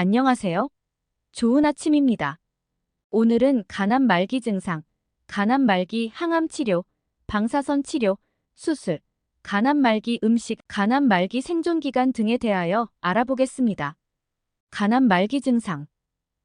안녕하세요. 좋은 아침입니다. 오늘은 간암 말기 증상, 간암 말기 항암 치료, 방사선 치료, 수술, 간암 말기 음식, 간암 말기 생존 기간 등에 대하여 알아보겠습니다. 간암 말기 증상.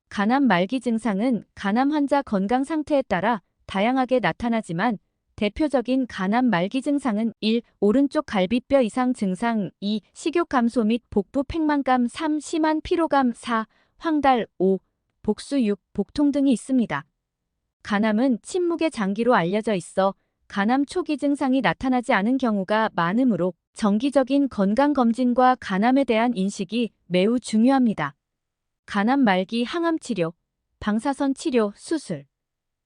간암 말기 증상은 간암 환자 건강 상태에 따라 다양하게 나타나지만 대표적인 간암 말기 증상은 1. 오른쪽 갈비뼈 이상 증상 2. 식욕 감소 및 복부 팽만감 3. 심한 피로감 4. 황달 5. 복수 6. 복통 등이 있습니다. 간암은 침묵의 장기로 알려져 있어 간암 초기 증상이 나타나지 않은 경우가 많으므로 정기적인 건강검진과 간암에 대한 인식이 매우 중요합니다. 간암 말기 항암 치료, 방사선 치료, 수술.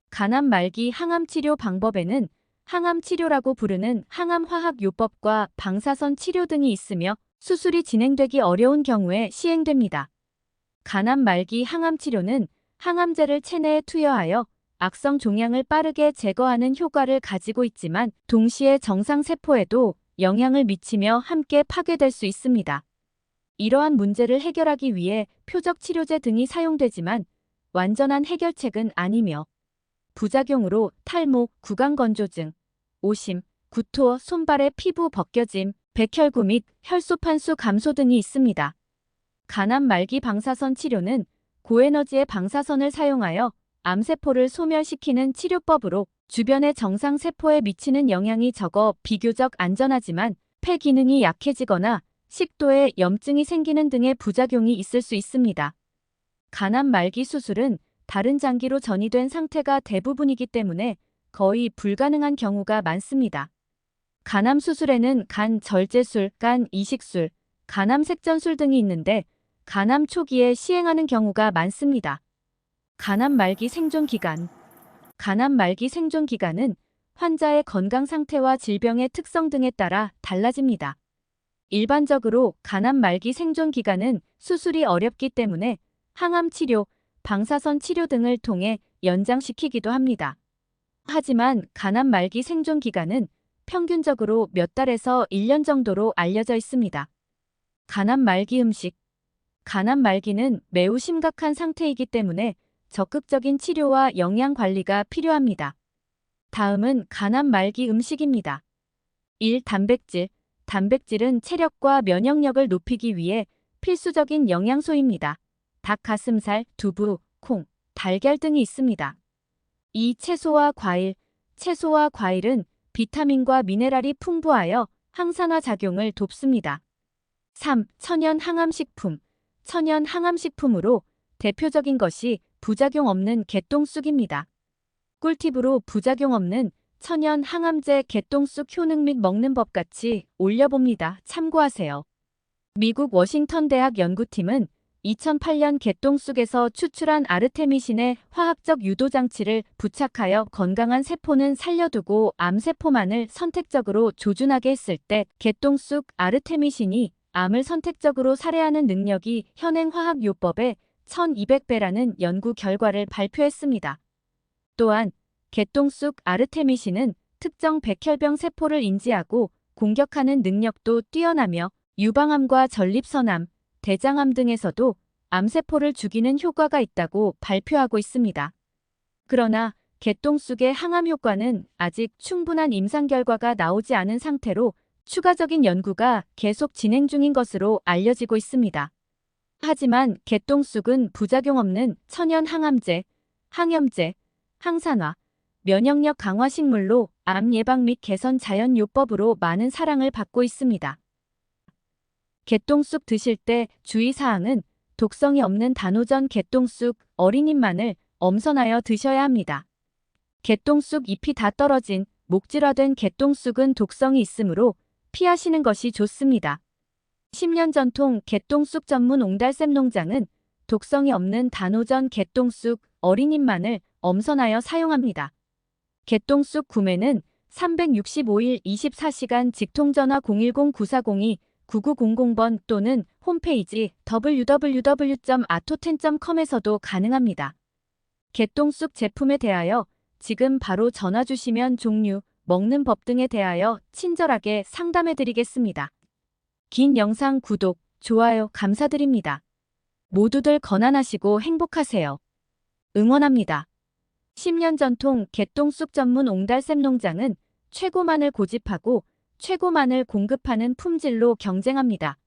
간암 말기 항암 치료 방법에는 항암 치료라고 부르는 항암 화학 요법과 방사선 치료 등이 있으며 수술이 진행되기 어려운 경우에 시행됩니다. 간암 말기 항암 치료는 항암제를 체내에 투여하여 악성 종양을 빠르게 제거하는 효과를 가지고 있지만 동시에 정상 세포에도 영향을 미치며 함께 파괴될 수 있습니다. 이러한 문제를 해결하기 위해 표적 치료제 등이 사용되지만 완전한 해결책은 아니며 부작용으로 탈모, 구강건조증, 오심, 구토, 손발의 피부 벗겨짐, 백혈구 및 혈소판수 감소 등이 있습니다. 간암 말기 방사선 치료는 고에너지의 방사선을 사용하여 암세포를 소멸시키는 치료법으로 주변의 정상세포에 미치는 영향이 적어 비교적 안전하지만 폐 기능이 약해지거나 식도에 염증이 생기는 등의 부작용이 있을 수 있습니다. 간암 말기 수술은 다른 장기로 전이된 상태가 대부분이기 때문에 거의 불가능한 경우가 많습니다. 간암 수술에는 간 절제술, 간 이식술, 간암 색전술 등이 있는데 간암 초기에 시행하는 경우가 많습니다. 간암 말기 생존 기간. 간암 말기 생존 기간은 환자의 건강 상태와 질병의 특성 등에 따라 달라집니다. 일반적으로 간암 말기 생존 기간은 수술이 어렵기 때문에 항암 치료, 방사선 치료 등을 통해 연장시키기도 합니다. 하지만 간암 말기 생존 기간은 평균적으로 몇 달에서 1년 정도로 알려져 있습니다. 간암 말기 음식. 간암 말기는 매우 심각한 상태이기 때문에 적극적인 치료와 영양 관리가 필요합니다. 다음은 간암 말기 음식입니다. 1. 단백질. 단백질은 체력과 면역력을 높이기 위해 필수적인 영양소입니다. 닭 가슴살, 두부, 콩, 달걀 등이 있습니다. 2. 채소와 과일. 채소와 과일은 비타민과 미네랄이 풍부하여 항산화 작용을 돕습니다. 3. 천연 항암식품. 천연 항암식품으로 대표적인 것이 부작용 없는 개똥쑥입니다. 꿀팁으로 부작용 없는 천연 항암제 개똥쑥 효능 및 먹는 법 같이 올려봅니다. 참고하세요. 미국 워싱턴 대학 연구팀은 2008년 개똥쑥에서 추출한 아르테미신의 화학적 유도 장치를 부착하여 건강한 세포는 살려두고 암세포만을 선택적으로 조준하게 했을 때 개똥쑥 아르테미신이 암을 선택적으로 살해하는 능력이 현행 화학요법의 1200배라는 연구 결과를 발표했습니다. 또한 개똥쑥 아르테미신은 특정 백혈병 세포를 인지하고 공격하는 능력도 뛰어나며 유방암과 전립선암, 대장암 등에서도 암세포를 죽이는 효과가 있다고 발표하고 있습니다. 그러나 개똥쑥의 항암 효과는 아직 충분한 임상 결과가 나오지 않은 상태로 추가적인 연구가 계속 진행 중인 것으로 알려지고 있습니다. 하지만 개똥쑥은 부작용 없는 천연 항암제, 항염제, 항산화, 면역력 강화 식물로 암 예방 및 개선 자연 요법으로 많은 사랑을 받고 있습니다. 개똥쑥 드실 때 주의사항은 독성이 없는 단오전 개똥쑥 어린잎만을 엄선하여 드셔야 합니다. 개똥쑥 잎이 다 떨어진 목질화된 개똥쑥은 독성이 있으므로 피하시는 것이 좋습니다. 10년 전통 개똥쑥 전문 옹달샘 농장은 독성이 없는 단오전 개똥쑥 어린잎만을 엄선하여 사용합니다. 개똥쑥 구매는 365일 24시간 직통전화 9900번 또는 홈페이지 www.atoten.com에서도 가능합니다. 개똥쑥 제품에 대하여 지금 바로 전화 주시면 종류, 먹는 법 등에 대하여 친절하게 상담해 드리겠습니다. 긴 영상 구독, 좋아요 감사드립니다. 모두들 건안하시고 행복하세요. 응원합니다. 10년 전통 개똥쑥 전문 옹달샘 농장은 최고만을 고집하고 최고만을 공급하는 품질로 경쟁합니다.